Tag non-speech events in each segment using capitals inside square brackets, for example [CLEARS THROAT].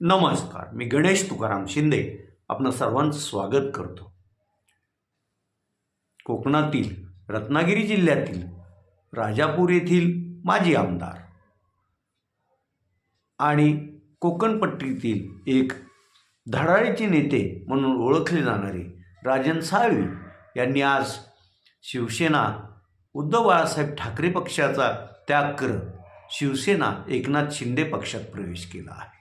नमस्कार मी गणेश तुकाराम शिंदे आपलं सर्वांचं स्वागत करतो. कोकणातील रत्नागिरी जिल्ह्यातील राजापूर येथील माजी आमदार आणि कोकणपट्टीतील एक धडाळीचे नेते म्हणून ओळखले जाणारे राजन साळवी यांनी आज शिवसेना उद्धव बाळासाहेब ठाकरे पक्षाचा त्याग करत शिवसेना एकनाथ शिंदे पक्षात प्रवेश केला आहे.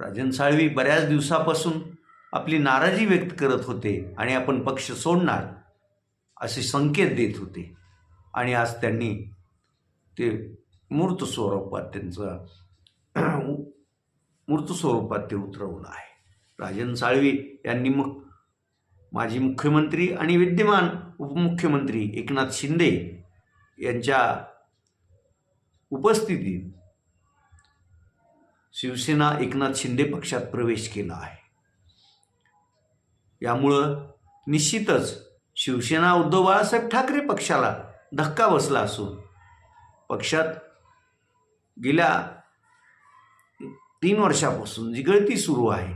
राजन साळवी बऱ्याच दिवसापासून आपली नाराजी व्यक्त करत होते आणि आपण पक्ष सोडणार असे संकेत देत होते. आणि आज त्यांनी ते मूर्त स्वरूपात त्यांचं मूर्त स्वरूपात ते उतरवलं आहे. राजन साळवी यांनी मग माजी मुख्यमंत्री आणि विद्यमान उपमुख्यमंत्री एकनाथ शिंदे यांच्या उपस्थितीत शिवसेना एकनाथ शिंदे पक्षात प्रवेश केला आहे. यामुळं निश्चितच शिवसेना उद्धव बाळासाहेब ठाकरे पक्षाला धक्का बसला असून पक्षात गेल्या तीन वर्षापासून जी गळती सुरू आहे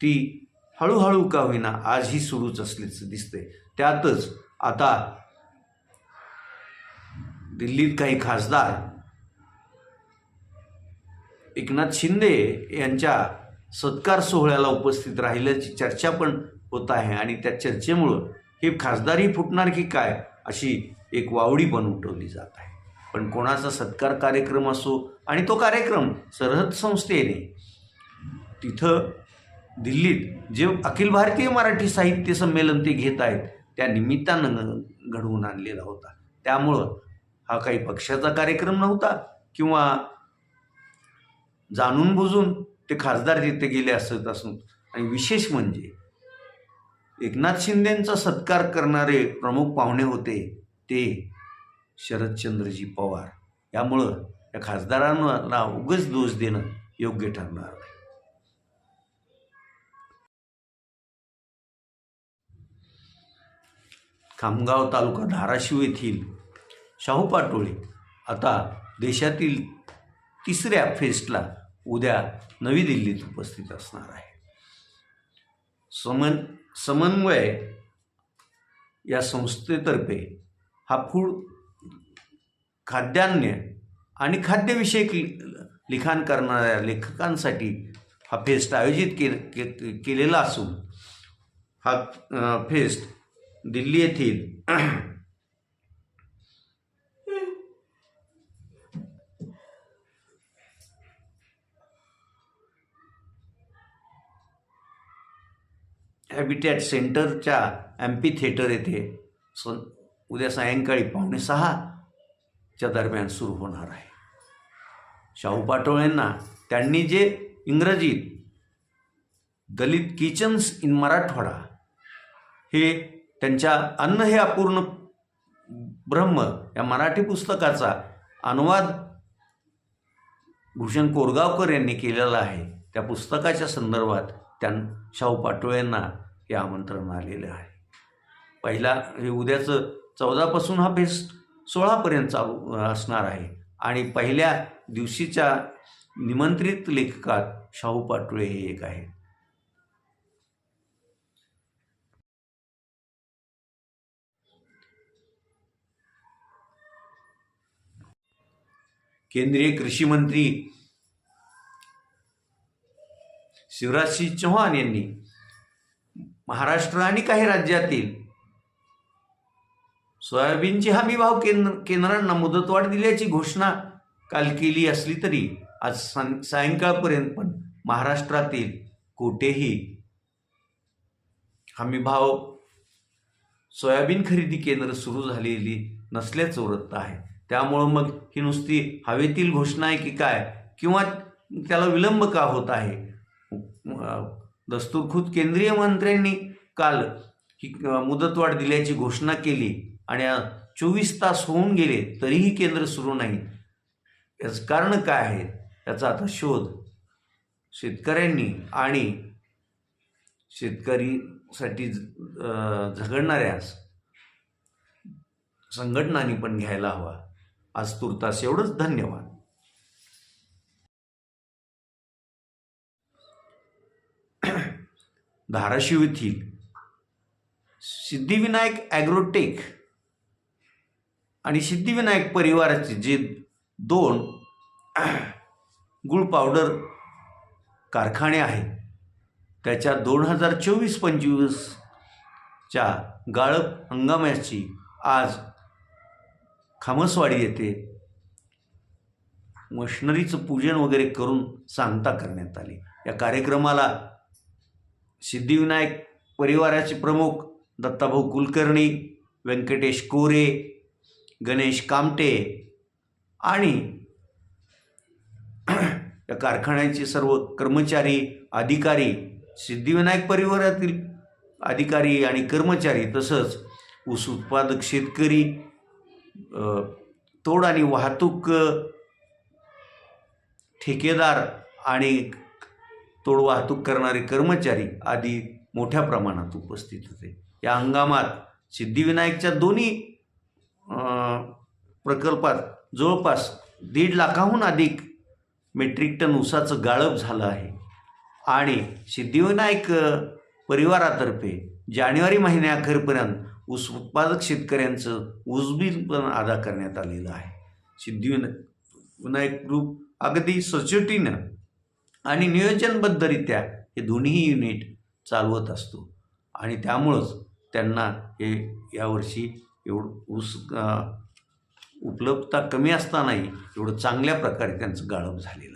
ती हळूहळू का होईना आजही सुरूच असल्याचं दिसते त्यातच आता दिल्लीत काही खासदार एकनाथ शिंदे यांच्या सत्कार सोहळ्याला उपस्थित राहिल्याची चर्चा पण होत आहे आणि त्या चर्चेमुळं हे खासदारी फुटणार की काय अशी एक वावडी पण उठवली जात आहे. पण कोणाचा सत्कार कार्यक्रम असो आणि तो कार्यक्रम सरहद संस्थेने तिथं दिल्लीत जे अखिल भारतीय मराठी साहित्य संमेलन ते घेत आहेत त्या निमित्तानं घडवून आणलेला होता. त्यामुळं हा काही पक्षाचा कार्यक्रम नव्हता किंवा जाणून बुजून ते खासदार तिथे गेले असत असून. आणि विशेष म्हणजे एकनाथ शिंदेंचा सत्कार करणारे प्रमुख पाहुणे होते ते शरदचंद्रजी पवार. यामुळं या खासदारांना उगच दोष देणं योग्य ठरणार नाही. खामगाव तालुका धाराशिव येथील शाहू पाटोळे आता देशातील तिसऱ्या फेस्टला उद्या नवी दिल्लीत उपस्थित असणार आहे. समन समन्वय या संस्थेतर्फे हा फूड खाद्यान्न आणि खाद्यविषयक लि- लिखाण करणाऱ्या लेखकांसाठी हा फेस्ट आयोजित के के केलेला असून हा फेस्ट दिल्ली येथील हॅबिटॅट सेंटरच्या ॲम्पी थिएटर येथे स उद्या सायंकाळी पावणे सहाच्या दरम्यान सुरू होणार आहे. शाहू पाटोळेंना त्यांनी जे इंग्रजीत दलित किचन्स इन मराठवाडा हे त्यांच्या अन्न हे अपूर्ण ब्रह्म या मराठी पुस्तकाचा अनुवाद भूषण कोरगावकर यांनी केलेला आहे. त्या पुस्तकाच्या संदर्भात त्यां शाहू पाटोळेंना हे आमंत्रण आलेलं आहे. पहिला हे उद्याचं चौदापासून हा फेस्ट सोळापर्यंत चालू असणार आहे. आणि पहिल्या दिवशीच्या निमंत्रित लेखकात शाहू पाटोळे हे एक आहेत. केंद्रीय कृषी मंत्री शिवराजसिंह चौहान यांनी महाराष्ट्र आणि काही राज्यातील सोयाबीनची हमी भाव केंद्र केंद्रांना मुदतवाढ दिल्याची घोषणा काल केली असली तरी आज सां सायंकाळपर्यंत पण महाराष्ट्रातील कुठेही हमी भाव सोयाबीन खरेदी केंद्र सुरू झालेली नसल्याचं वृत्त आहे. त्यामुळं मग ही नुसती हवेतील घोषणा आहे की काय? किंवा त्याला विलंब का होत आहे? दस्तूरखुद केंद्रीय मंत्र्यांनी काल ही मुदतवाढ दिल्याची घोषणा केली आणि चोवीस तास होऊन गेले तरीही केंद्र सुरू नाही. याचं कारण काय आहे? याचा आता शोध शेतकऱ्यांनी आणि शेतकरीसाठी झगडणाऱ्या संघटनांनी पण घ्यायला हवा. आज तुर्तास एवढंच. धन्यवाद. धाराशिव येथील सिद्धिविनायक ॲग्रोटेक आणि सिद्धिविनायक परिवाराचे जे दोन [CLEARS THROAT] गुळ पावडर कारखाने आहेत त्याच्या दोन हजार चोवीस पंचवीसच्या गाळप हंगामाची आज खामसवाडी येथे मशनरीचं पूजन वगैरे करून सांगता करण्यात आली. या कार्यक्रमाला सिद्धिविनायक परिवाराचे प्रमुख दत्ताभाऊ कुलकर्णी व्यंकटेश कोरे गणेश कामटे आणि [CLEARS THROAT] या कारखान्याचे सर्व कर्मचारी अधिकारी सिद्धिविनायक परिवारातील अधिकारी आणि कर्मचारी तसंच ऊस उत्पादक शेतकरी तोड आणि वाहतूक ठेकेदार आणि तोड वाहतूक करणारे कर्मचारी आदी मोठ्या प्रमाणात उपस्थित होते. या हंगामात सिद्धिविनायकच्या दोन्ही प्रकल्पात जवळपास दीड लाखाहून अधिक मेट्रिक टन ऊसाचं गाळप झालं आहे. आणि सिद्धिविनायक परिवारातर्फे जानेवारी महिन्याअखेरपर्यंत ऊस उत्पादक शेतकऱ्यांचं ऊसबिल पण अदा करण्यात आलेलं आहे. सिद्धिविनायक विनायक ग्रुप अगदी सचोटीनं आणि नियोजनबद्धरित्या हे दोन्ही युनिट चालवत असतो. आणि त्यामुळंच त्यांना हे यावर्षी एवढं ऊस उपलब्धता कमी असतानाही एवढं चांगल्या प्रकारे त्यांचं गाळप झालेलं